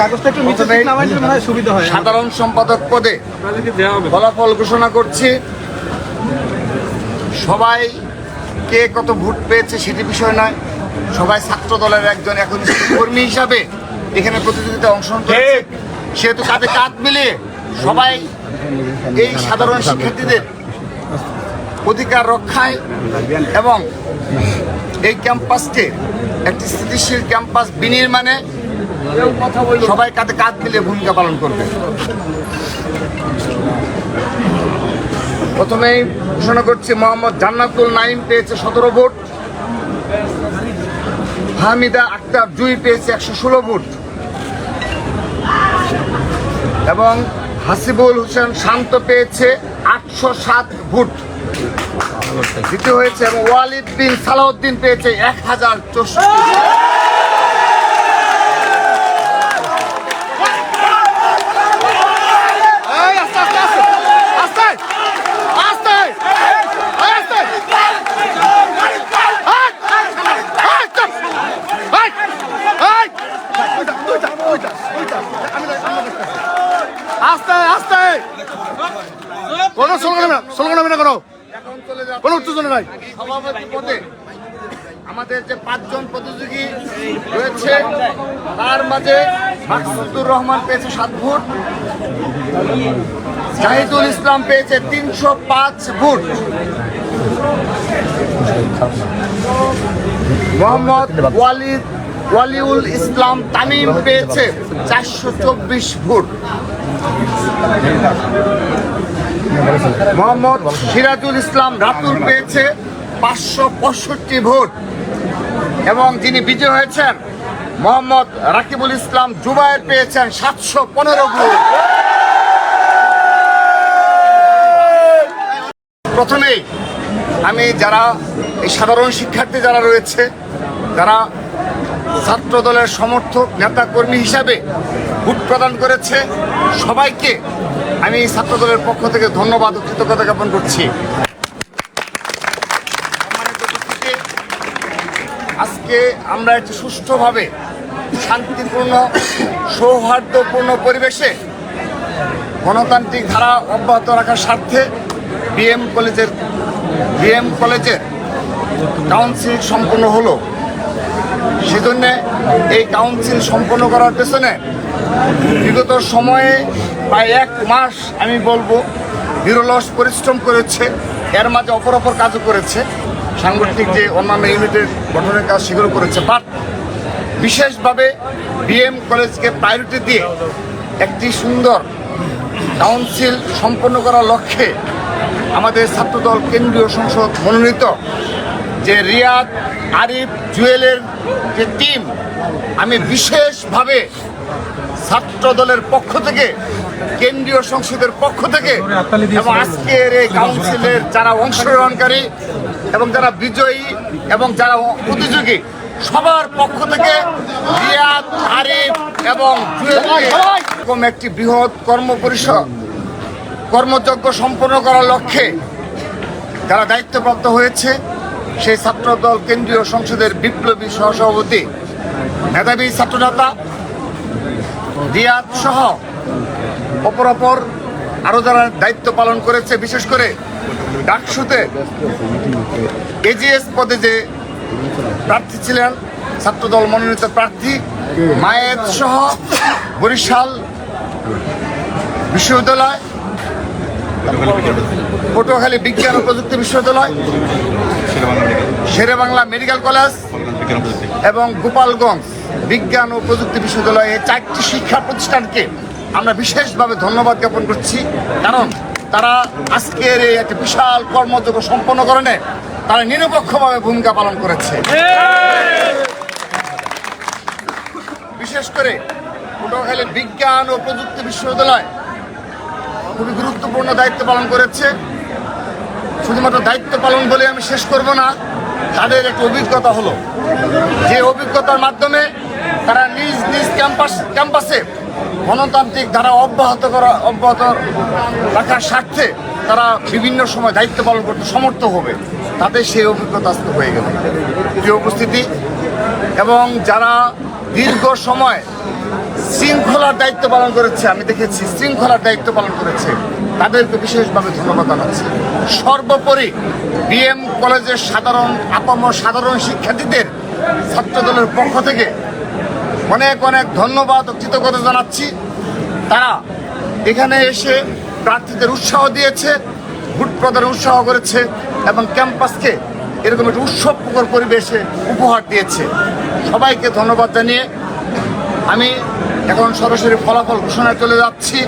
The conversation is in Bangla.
কাগজটা সুবিধা হয়। সাধারণ সম্পাদক পদে ফলাফল ঘোষণা করছি। সবাই কে কত ভোট পেয়েছে সেটি বিষয় নয়। সবাই ছাত্র দলের একজন এখন কর্মী হিসাবে এখানে প্রতিযোগিতায় অংশগ্রহণ সেহেতু কাঁধে কাঁধ মিলিয়ে সবাই এই সাধারণ শিক্ষার্থীদের অধিকার রক্ষায় এবং এই ক্যাম্পাসকে একটি স্থিতিশীল ক্যাম্পাস বিনির্মাণে সবাই কাঁধে কাঁধ মিলিয়ে ভূমিকা পালন করবে। প্রথমেই ঘোষণা করছি, মোহাম্মদ জান্নাতুল নাইম পেয়েছে সতেরো ভোট। হামিদা আক্তার জুই পেয়েছে একশো ষোলো ভোট। এবং হাসিবুল হোসেন শান্ত পেয়েছে আটশো সাত ভোট। দ্বিতীয় হয়েছে এবং ওয়ালিদ বিন সালাউদ্দিন পেয়েছে এক হাজার চৌষট্টি কোনো স্লোগান স্লোগান হবে না কোনো এখন চলে যাচ্ছে কোনো উত্তেজনা নাই। সভাপতি পদে আমাদের যে পাঁচজন প্রতিযোগী রয়েছে তার মাঝে মাকসুদুর রহমান পেয়েছে সাত ভোট জাহিদুল ইসলাম পেয়েছে তিনশো পাঁচ ভোট। মোহাম্মদ ওয়ালিদ ওয়ালিউল ইসলাম তামিম পেয়েছে চারশো চব্বিশ ভোট। মোহাম্মদ সিরাজুল ইসলাম রাতুল পেয়েছে পাঁচশো পঁয়ষট্টি ভোট। এবং যিনি বিজয় হয়েছেন, মোহাম্মদ রাকিবুল ইসলাম জুবায়ের পেয়েছেন সাতশো পনেরো ভোট। প্রথমেই আমি যারা এই সাধারণ শিক্ষার্থী যারা রয়েছে, যারা ছাত্র দলের সমর্থক নেতা কর্মী হিসাবে ভোট প্রদান করেছে, সবাইকে আমি ছাত্র দলের পক্ষ থেকে ধন্যবাদ ও কৃতজ্ঞতা জ্ঞাপন করছি। আজকে আমরা একটি সুষ্ঠুভাবে, শান্তিপূর্ণ, সৌহার্দ্যপূর্ণ পরিবেশে গণতান্ত্রিক ধারা অব্যাহত রাখার স্বার্থে বিএম কলেজের বিএম কলেজের কাউন্সিল সম্পন্ন হলো। সেজন্যে এই কাউন্সিল সম্পন্ন করার পেছনে বিগত সময়ে প্রায় এক মাস আমি বলব নিরলস পরিশ্রম করেছে, এর মাঝে অপর অপর কাজও করেছে, সাংগঠনিক যে অন্যান্য ইউনিটের গঠনের কাজ সেগুলো করেছে। বাট বিশেষভাবে বিএম কলেজকে প্রায়োরিটি দিয়ে একটি সুন্দর কাউন্সিল সম্পন্ন করার লক্ষ্যে আমাদের ছাত্রদল কেন্দ্রীয় সংসদ মনোনীত যে রিয়াদ, আরিফ, জুয়েলের যে টিম আমি বিশেষভাবে ছাত্র দলের পক্ষ থেকে, কেন্দ্রীয় সংসদের পক্ষ থেকে এবং আজকের এই কাউন্সিলের যারা অংশগ্রহণকারী এবং যারা বিজয়ী এবং যারা প্রতিযোগী, সবার পক্ষ থেকে রিয়াদ, আরিফ এবং এরকম একটি বৃহৎ কর্ম পরিষদ, কর্মযজ্ঞ সম্পন্ন করার লক্ষ্যে যারা দায়িত্বপ্রাপ্ত হয়েছে, সেই ছাত্রদল কেন্দ্রীয় সংসদের বিপ্লবী সহসভাপতি, মেধাবী ছাত্রনেতা রিয়াদ সহ অপর অপর আরও যারা দায়িত্ব পালন করেছে বিশেষ করে ডাকসুতে এজিএস পদে যে প্রার্থী ছিলেন ছাত্রদল মনোনীত প্রার্থী মায়ের সহ বরিশাল বিশ্ববিদ্যালয় পটুয়াখালী বিজ্ঞান ও প্রযুক্তি বিশ্ববিদ্যালয় শেরেবাংলা মেডিকেল কলেজ এবং গোপালগঞ্জ। বিজ্ঞান ও প্রযুক্তি বিশ্ববিদ্যালয় চারটি শিক্ষা প্রতিষ্ঠানকে আমরা বিশেষভাবে ধন্যবাদ জ্ঞাপন করছি। কারণ তারা আজকের এই একটি বিশাল কর্মযোগ্য সম্পন্নকরণে তারা নিরপেক্ষভাবে ভূমিকা পালন করেছে। বিশেষ করে পটুয়াখালী বিজ্ঞান ও প্রযুক্তি বিশ্ববিদ্যালয় খুবই গুরুত্বপূর্ণ দায়িত্ব পালন করেছে। শুধুমাত্র দায়িত্ব পালন বলে আমি শেষ করব না, তাদের একটা অভিজ্ঞতা হলো। যে অভিজ্ঞতার মাধ্যমে তারা নিজ নিজ ক্যাম্পাস, ক্যাম্পাসে গণতান্ত্রিক ধারা অব্যাহত করা, অব্যাহত রাখার স্বার্থে তারা বিভিন্ন সময় দায়িত্ব পালন করতে সমর্থ হবে। তাদের সেই অভিজ্ঞতা আজকে হয়ে গেল। প্রিয় উপস্থিতি, এবং যারা দীর্ঘ সময় শৃঙ্খলার দায়িত্ব পালন করেছে, আমি দেখেছি শৃঙ্খলার দায়িত্ব পালন করেছে, তাদেরকে বিশেষভাবে ধন্যবাদ জানাচ্ছি। সর্বোপরি বিএম কলেজের সাধারণ আপাম সাধারণ শিক্ষার্থীদের ছাত্রদলের পক্ষ থেকে অনেক অনেক ধন্যবাদ ও কৃতজ্ঞতা জানাচ্ছি। তারা এখানে এসে প্রার্থীদের উৎসাহ দিয়েছে, ভোট প্রদানে উৎসাহ করেছে এবং ক্যাম্পাসকে এরকম একটা উৎসবমুখর পরিবেশে উপহার দিয়েছে। সবাইকে ধন্যবাদ জানিয়ে আমি এখন সরাসরি ফলাফল ঘোষণায় চলে যাচ্ছি।